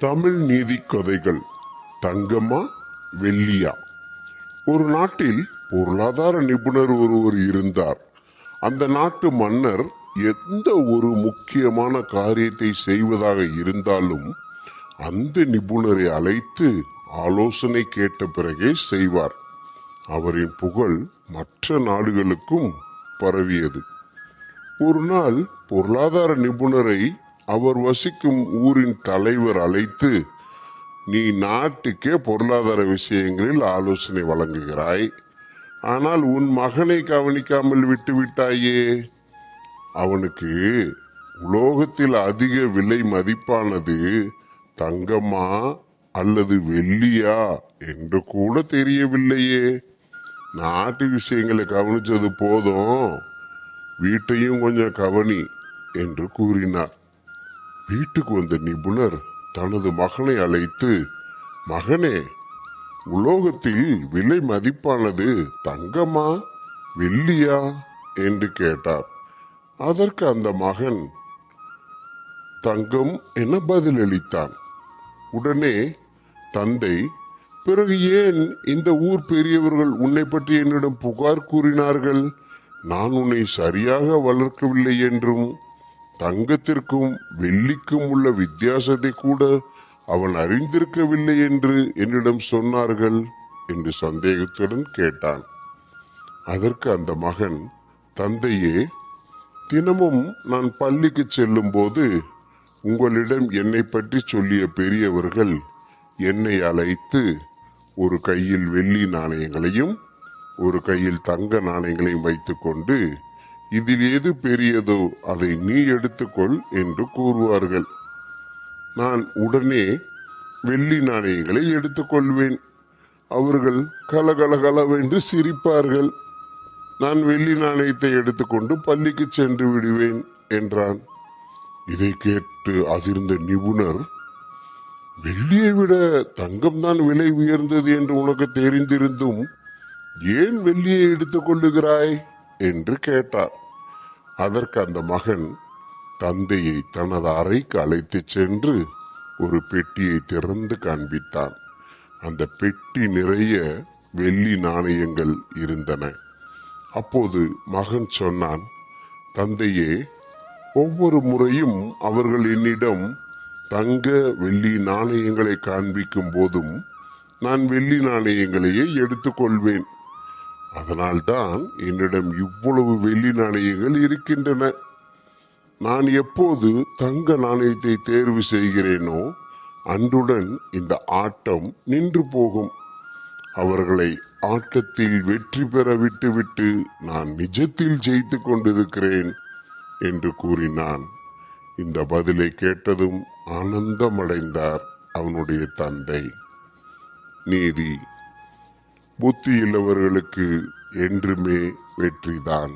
தமிழ் நீதி கதைகள். தங்கமா வெள்ளியா. ஒரு நாட்டில் பொருளாதார நிபுணர் ஒருவர் இருந்தார். அந்த நாட்டு மன்னர் எந்த ஒரு முக்கியமான காரியத்தை செய்வதாக இருந்தாலும் அந்த நிபுணரை அழைத்து ஆலோசனை கேட்ட பிறகே செய்வார். அவரின் புகழ் மற்ற நாடுகளுக்கும் பரவியது. ஒரு நாள் பொருளாதார நிபுணரை அவர் வசிக்கும் ஊரின் தலைவர் அழைத்து நீ நாட்டுக்கே பொருளாதார விஷயங்களில் ஆலோசனை வழங்குகிறாய். ஆனால் உன் மகனை கவனிக்காமல் விட்டு விட்டாயே. அவனுக்கு உலோகத்தில் அதிக விலை மதிப்பானது தங்கமா அல்லது வெள்ளியா என்று கூட தெரியவில்லையே. நாட்டு விஷயங்களை கவனிச்சது போதும். வீட்டையும் கொஞ்சம் கவனி என்று கூறினார். வீட்டுக்கு வந்த நிபுணர் தனது மகனை அழைத்து மகனே உலோகத்தில் விலை மதிப்பானது தங்கமா வெள்ளியா? என்று கேட்டார். அதற்கு அந்த மகன் தங்கம் என பதிலளித்தான். உடனே தந்தை பிறகு ஏன் இந்த ஊர் பெரியவர்கள் உன்னை பற்றி என்னிடம் புகார் கூறினார்கள்? நான் உன்னை சரியாக வளர்க்கவில்லை என்றும் தங்கத்திற்கும் வெள்ளிக்கும் உள்ள வித்தியாசத்தை கூட அவன் அறிந்திருக்கவில்லை என்று என்னிடம் சொன்னார்கள் என்று சந்தேகத்துடன் கேட்டான். அதற்கு அந்த மகன் தந்தையே தினமும் நான் பள்ளிக்கு செல்லும் போது உங்களிடம் என்னை பற்றி சொல்லிய பெரியவர்கள் என்னை அழைத்து ஒரு கையில் வெள்ளி நாணயங்களையும் ஒரு கையில் தங்க நாணயங்களையும் வைத்துக்கொண்டு இதில் எது பெரியதோ அதை நீ எடுத்துக்கொள் என்று கூறுவார்கள். நான் உடனே வெள்ளி நாணயங்களை எடுத்துக்கொள்வேன். அவர்கள் கலகலகலவென்று சிரிப்பார்கள். நான் வெள்ளி நாணயத்தை எடுத்துக்கொண்டு பள்ளிக்கு சென்று விடுவேன் என்றான். இதை கேட்டு அதிர்ந்த நிபுணர் வெள்ளியை விட தங்கம்தான் விலை உயர்ந்தது என்று உனக்கு தெரிந்திருந்தும் ஏன் வெள்ளியை எடுத்துக்கொள்ளுகிறாய்? என்று கேட்டார். அதற்கு அந்த மகன் தந்தையை தனது அறைக்கு அழைத்துச் சென்று ஒரு பெட்டியை திறந்து காண்பித்தான். அந்த பெட்டி நிறைய வெள்ளி நாணயங்கள் இருந்தன. அப்போது மகன் சொன்னான் தந்தையே ஒவ்வொரு முறையும் அவர்கள் என்னிடம் தங்க வெள்ளி நாணயங்களை காண்பிக்கும் போதும் நான் வெள்ளி நாணயங்களையே எடுத்துக்கொள்வேன். அதனால்தான் என்னிடம் இவ்வளவு வெள்ளி நாணயங்கள் இருக்கின்றன. நான் எப்போது தங்க நாணயத்தை தேர்வு செய்கிறேனோ அன்றுடன் இந்த ஆட்டம் நின்று போகும். அவர்களை ஆட்டத்தில் வெற்றி பெற விட்டுவிட்டு நான் நிஜத்தில் ஜெயித்து கொண்டிருக்கிறேன் என்று கூறினான். இந்த பதிலை கேட்டதும் ஆனந்தமடைந்தார் அவனுடைய தந்தை. நீதி புத்தி உள்ளவர்களுக்கு என்றுமே வெற்றிதான்.